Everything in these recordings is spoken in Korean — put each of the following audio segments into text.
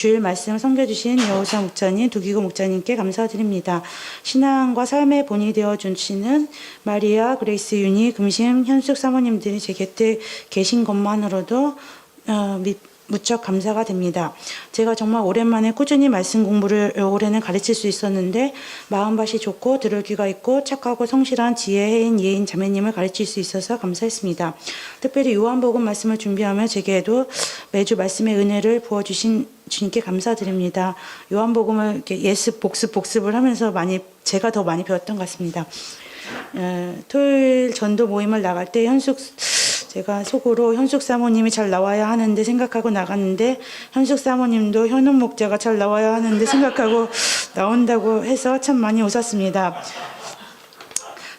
주일 말씀 섬겨주신 여호사 목사님, 두기고 목사님께 감사드립니다. 신앙과 삶의 본이 되어 주시는 마리아, 그레이스 윤희, 금심, 현숙 사모님들이 제 곁에 계신 것만으로도 어, 미- 무척 감사가 됩니다. 제가 정말 오랜만에 꾸준히 말씀 공부를 올해는 가르칠 수 있었는데 마음밭이 좋고 들을 귀가 있고 착하고 성실한 지혜인 예인 자매님을 가르칠 수 있어서 감사했습니다. 특별히 요한복음 말씀을 준비하며 제게도 매주 말씀의 은혜를 부어주신 주님께 감사드립니다. 요한복음을 이렇게 예습 복습 복습을 하면서 많이 제가 더 많이 배웠던 것 같습니다. 에, 토요일 전도 모임을 나갈 때 현숙 제가 속으로 현숙 사모님이 잘 나와야 하는데 생각하고 나갔는데 현숙 사모님도 현웅 목자가 잘 나와야 하는데 생각하고 나온다고 해서 참 많이 웃었습니다.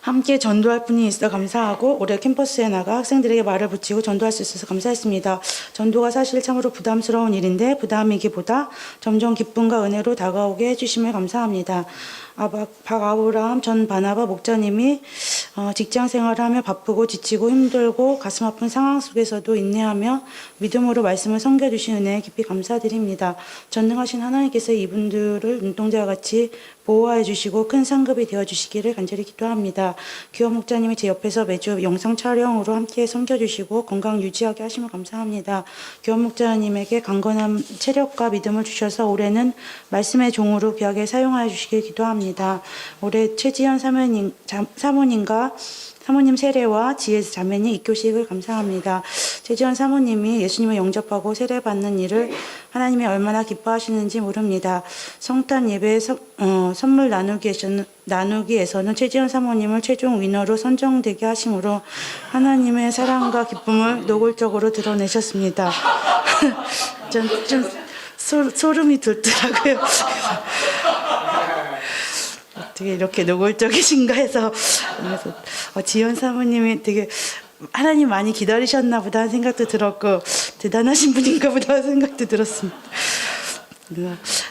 함께 전도할 분이 있어 감사하고 올해 캠퍼스에 나가 학생들에게 말을 붙이고 전도할 수 있어서 감사했습니다. 전도가 사실 참으로 부담스러운 일인데 부담이기보다 점점 기쁨과 은혜로 다가오게 해주심을 감사합니다. 아, 박, 박아브라함 전 바나바 목자님이 어, 직장 생활을 하며 바쁘고 지치고 힘들고 가슴 아픈 상황 속에서도 인내하며 믿음으로 말씀을 섬겨주신 은혜에 깊이 감사드립니다. 전능하신 하나님께서 이분들을 눈동자와 같이 보호하여 주시고 큰 상급이 되어 주시기를 간절히 기도합니다. 기호 목자님이 제 옆에서 매주 영상 촬영으로 함께 섬겨 주시고 건강 유지하게 하시면 감사합니다. 기호 목자님에게 강건한 체력과 믿음을 주셔서 올해는 말씀의 종으로 귀하게 사용하여 주시길 기도합니다. 올해 최지현 사모님, 자- 사모님과 사모님 세례와 지혜 자매님 입교식을 감사합니다. 최지원 사모님이 예수님을 영접하고 세례받는 일을 하나님이 얼마나 기뻐하시는지 모릅니다. 성탄 예배 서- 어, 선물 나누기에서는, 나누기에서는 최지원 사모님을 최종 위너로 선정되게 하심으로 하나님의 사랑과 기쁨을 노골적으로 드러내셨습니다. 전, 좀 소, 소름이 돋더라고요. 어떻게 이렇게 노골적이신가 해서 어, 지연 사모님이 되게 하나님 많이 기다리셨나 보다 하는 생각도 들었고 대단하신 분인가 보다 하는 생각도 들었습니다.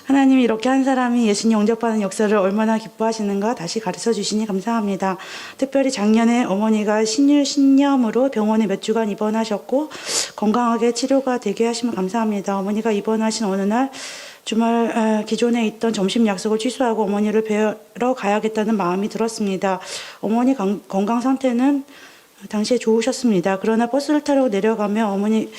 하나님이 이렇게 한 사람이 예수님 영접하는 역사를 얼마나 기뻐하시는가 다시 가르쳐 주시니 감사합니다. 특별히 작년에 어머니가 신유 신염으로 병원에 몇 주간 입원하셨고 건강하게 치료가 되게 하시면 감사합니다. 어머니가 입원하신 어느 날 주말 에, 기존에 있던 점심 약속을 취소하고 어머니를 뵈러 가야겠다는 마음이 들었습니다. 어머니 강- 건강 상태는 당시에 좋으셨습니다. 그러나 버스를 타러 내려가며 어머니께